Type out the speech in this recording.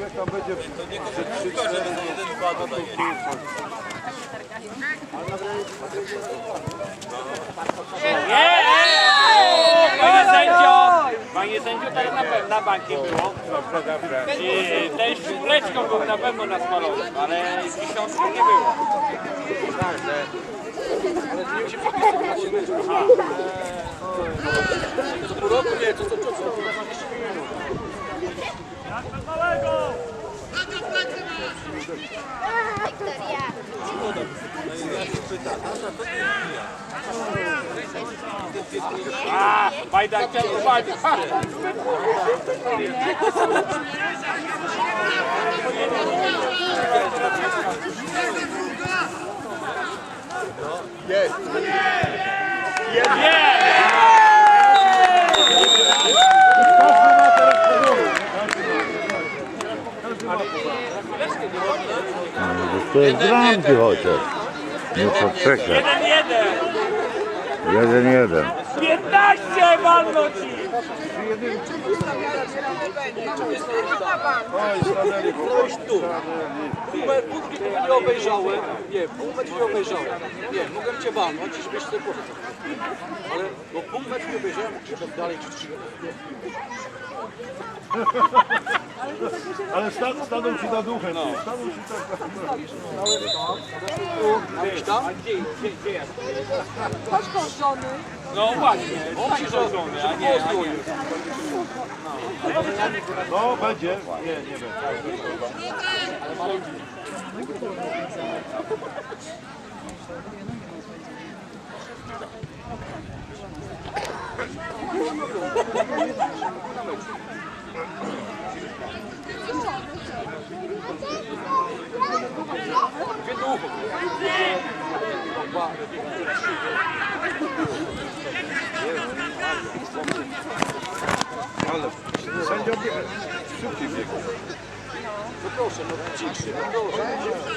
Jak tam będzie nie jeden, dwa dodaje. Panie sędzio, panie sędzio, tak na pewno banki było. I też kuleczką był na pewno na smalowym, ale dziesiątką nie było. Co A, Bajda chciał uwagi. To jest bramki chociaż. Nie poczekaj. Jeden, jeden. Jeden, jeden. 15 walno ci. Ktoś tu. Pół drugiego nie obejrzałem. Nie, pół metru nie obejrzałem. Nie, mogłem cię walnąć i żebyś sobie poszedł. Ale bo pół metru nie obejrzałem, krzyczę dalej, czy trzy. Ale stan, stanął ci na duchę. No. Stanął ci tak na Gdzieś tam? No właśnie, on ci żony, a nie, a nie. No, będzie. Nie, nie będzie. Ale sędzia biega. Szybciej biega. No proszę, no ciszy, no proszę.